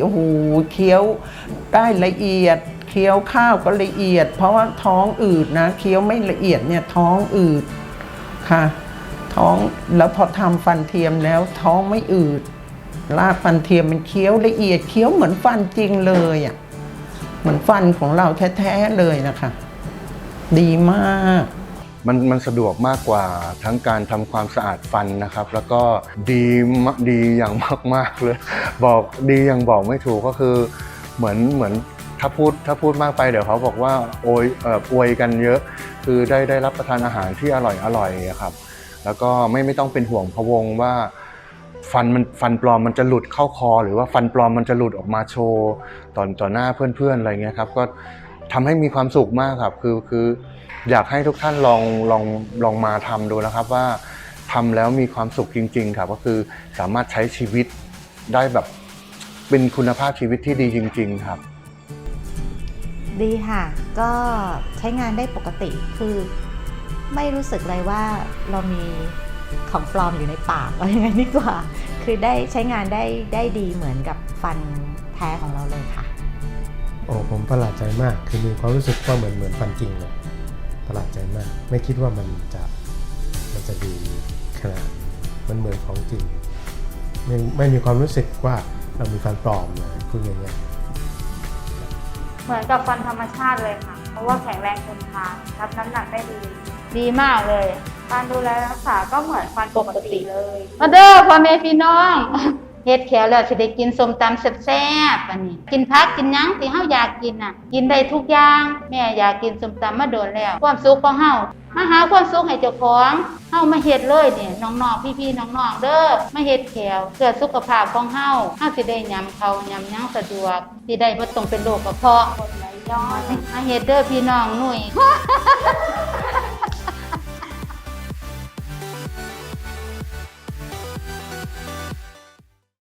โอ้โหเคี้ยวได้ละเอียด เคี้ยวข้าวก็ละเอียด เพราะว่าท้องอืดนะ เคี้ยวไม่ละเอียดเนี่ยท้องอืดค่ะ ท้องแล้วพอทำฟันเทียมแล้วท้องไม่อืดลากฟันเทียมมันเคี้ยวละเอียดเคี้ยวเหมือนฟันจริงเลยอะเหมือนฟันของเราแท้ๆเลยนะคะ ดีมาก มันมันสะดวกมากกว่าทั้งการทำความสะอาดฟันนะครับ แล้วก็ดีดีอย่างมากๆเลย บอกดีอย่างบอกไม่ถูกก็คือเหมือนเหมือนถ้าพูดถ้าพูดมากไปเดี๋ยวเขาบอกว่าโอยเอ่ออวยกันเยอะ คือได้ได้รับประทานอาหารที่อร่อยอร่อยอะครับ แล้วก็ไม่ไม่ต้องเป็นห่วงพะวงว่าฟันมันฟันปลอมมันจะหลุดเข้าคอ หรือว่าฟันปลอมมันจะหลุดออกมาโชว์ต่อต่อหน้าเพื่อนๆอะไรเงี้ยครับก็ ทำให้มีความสุขมากครับ คือคืออยากให้ทุกท่านลองลองลองมาทำดูนะครับว่าทำแล้วมีความสุขจริง ๆ ครับ ก็คือสามารถใช้ชีวิตได้แบบเป็นคุณภาพชีวิตที่ดีจริง ๆ ครับ ดีค่ะ ก็ใช้งานได้ปกติคือไม่รู้สึกเลยว่าเรามีของปลอมอยู่ในปากอะไรอย่างนี้ดีกว่า คือได้ใช้งานได้ได้ดีเหมือนกับฟันแท้ของเราเลยค่ะ โอ้ผมประหลาดใจมาก คือมีความรู้สึกว่าเหมือนเหมือนฟันจริงเลยประหลาดใจมาก ไม่คิดว่ามันจะมันจะดีขนาดมันเหมือนของจริง ไม่ไม่มีความรู้สึกว่าเรามีฟันปลอมเลยพูดง่ายๆเหมือนกับฟันธรรมชาติเลยค่ะ เพราะว่าแข็งแรงทนทานรับน้ำหนักได้ดี ดีมากเลย การดูแลรักษาก็เหมือนฟันปกติเลย มาเด้อพ่อแม่พี่น้อง เฮ็ดแขวแล้วสิได้กินส้มตำแซ่บๆอันนี้ กินผักกินหยังที่เฮาอยากกินน่ะ กินได้ทุกอย่างแม่อยากกินส้มตำมาโดนแล้ว ความสุขของเฮามาหาความสุขให้เจ้าของเฮามาเฮ็ดเลยเนี่ยน้องๆพี่ๆน้องๆเด้อมาเฮ็ดแขวเพื่อสุขภาพของเฮาเฮาสิได้ยำเขายำหยังสะดวกสิได้บ่ต้องเป็นโรคกระเพาะกดไหลย้อนมาเฮ็ดเด้อพี่น้องหนุ่ย